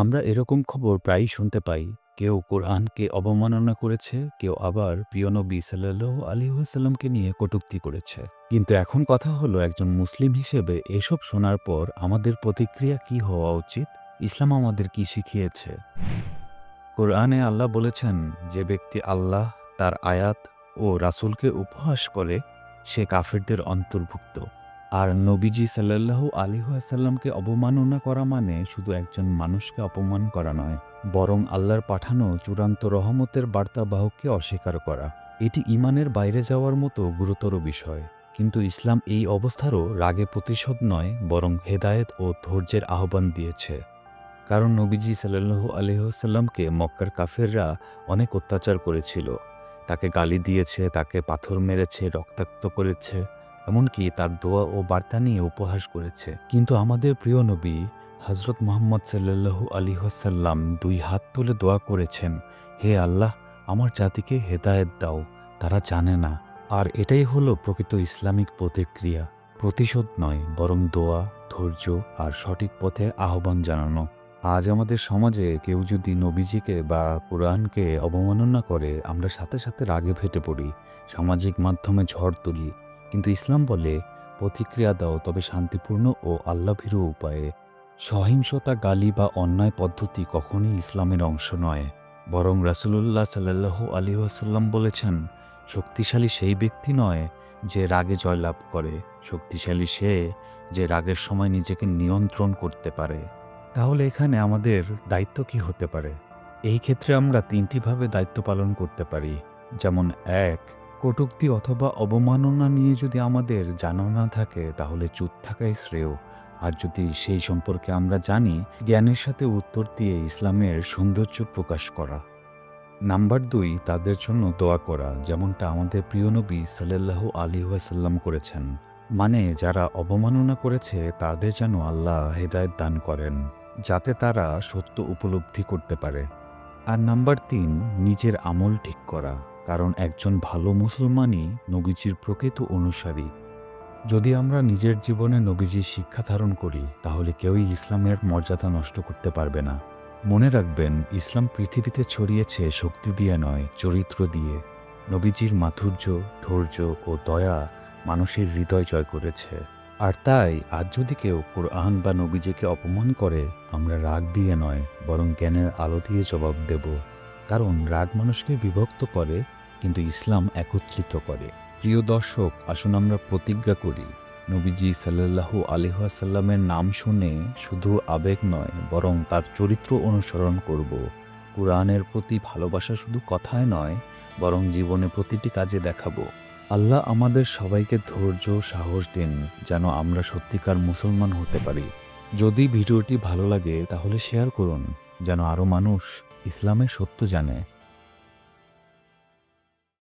আমরা এরকম খবর প্রায়ই শুনতে পাই। কেউ কোরআনকে অবমাননা করেছে, কেউ আবার প্রিয় নবী সাল্লাল্লাহু আলী সাল্লামকে নিয়ে কটূক্তি করেছে। কিন্তু এখন কথা হলো একজন মুসলিম হিসেবে এসব শোনার পর আমাদের প্রতিক্রিয়া কি হওয়া উচিত? ইসলাম আমাদের কি শিখিয়েছে? কোরআনে আল্লাহ বলেছেন, যে ব্যক্তি আল্লাহ, তার আয়াত ও রাসূলকে উপহাস করে, সে কাফেরদের অন্তর্ভুক্ত। আর নবীজি সাল্লাল্লাহু আলিহাসাল্লামকে অবমাননা করা মানে শুধু একজন মানুষকে অপমান করা নয়, বরং আল্লাহর পাঠানো চূড়ান্ত রহমতের বার্তাবাহককে অস্বীকার করা। এটি ইমানের বাইরে যাওয়ার মতো গুরুতর বিষয়, কিন্তু ইসলাম এই অবস্থারও রাগে প্রতিশোধ নয়, বরং হেদায়েত ও ধৈর্যের আহ্বান দিয়েছে। কারণ নবীজি সাল্লাল্লাহু আলহিহাসাল্লামকে মক্কার কাফেররা অনেক অত্যাচার করেছিল। তাকে গালি দিয়েছে, তাকে পাথর মেরেছে, রক্তাক্ত করেছে। এমনকি তার দোয়া ও বার্তা নিয়ে উপহাস করেছে। কিন্তু আমাদের প্রিয় নবী হজরত মোহাম্মদ সাল্লাল্লাহু আলী হাসাল্লাম দুই হাত তুলে দোয়া করেছেন, হে আল্লাহ, আমার জাতিকে হেদায়েত দাও, তারা জানে না। আর এটাই হলো প্রকৃত ইসলামিক প্রতিক্রিয়া, প্রতিশোধ নয়, বরং দোয়া, ধৈর্য আর সঠিক পথে আহ্বান জানানো। আজ আমাদের সমাজে কেউ যদি নবীজিকে বা কোরআনকে অবমাননা করে, আমরা সাথে সাথে রাগে ফেটে পড়ি, সামাজিক মাধ্যমে ঝড় তুলি কিন্তু ইসলাম বলে প্রতিক্রিয়া দাও তবে শান্তিপূর্ণ ও আল্লাভীরু উপায়ে। সহিংসতা, গালি বা অন্যায় পদ্ধতি কখনই ইসলামের অংশ নয়। বরং রাসুলুল্লাহ সাল্লাহ আলী আসাল্লাম বলেছেন, শক্তিশালী সেই ব্যক্তি নয় যে রাগে জয়লাভ করে, শক্তিশালী সে যে রাগের সময় নিজেকে নিয়ন্ত্রণ করতে পারে। তাহলে এখানে আমাদের দায়িত্ব কি হতে পারে? এই ক্ষেত্রে আমরা তিনটিভাবে দায়িত্ব পালন করতে পারি। যেমন এক কটূক্তি অথবা অবমাননা নিয়ে যদি আমাদের জানা না থাকে, তাহলে চুপ থাকাই শ্রেয়। আর যদি সেই সম্পর্কে আমরা জানি, জ্ঞানের সাথে উত্তর দিয়ে ইসলামের সৌন্দর্য প্রকাশ করা। নাম্বার দুই, তাদের জন্য দোয়া করা, যেমনটা আমাদের প্রিয় নবী সাল্লাল্লাহু আলী ওয়াসাল্লাম করেছেন। মানে যারা অবমাননা করেছে, তাদের যেন আল্লাহ হেদায়ত দান করেন, যাতে তারা সত্য উপলব্ধি করতে পারে। আর নাম্বার তিন, নিজের আমল ঠিক করা। কারণ একজন ভালো মুসলমানই নবীজির প্রকৃত অনুসারী। যদি আমরা নিজের জীবনে নবীজির শিক্ষা ধারণ করি, তাহলে কেউই ইসলামের মর্যাদা নষ্ট করতে পারবে না। মনে রাখবেন, ইসলাম পৃথিবীতে ছড়িয়েছে শক্তি দিয়ে নয়, চরিত্র দিয়ে। নবীজির মাধুর্য, ধৈর্য ও দয়া মানুষের হৃদয় জয় করেছে। আর তাই, আজ যদি কেউ কোরআন বা নবীজিকে অপমান করে, আমরা রাগ দিয়ে নয়, বরং জ্ঞানের আলো দিয়ে জবাব দেব। কারণ রাগ মানুষকে বিভক্ত করে কিন্তু ইসলাম একত্রিত করে। প্রিয় দর্শক, আসুন আমরা প্রতিজ্ঞা করি, নবীজি সাল্লাল্লাহু আলিহাসাল্লামের নাম শুনে শুধু আবেগ নয়, বরং তার চরিত্র অনুসরণ করব। কোরআনের প্রতি ভালোবাসা শুধু কথায় নয়, বরং জীবনে প্রতিটি কাজে দেখাবো। আল্লাহ আমাদের সবাইকে ধৈর্য সাহস দিন, যেন আমরা সত্যিকার মুসলমান হতে পারি। যদি ভিডিওটি ভালো লাগে, তাহলে শেয়ার করুন, যেন আরও মানুষ ইসলামের সত্য জানে।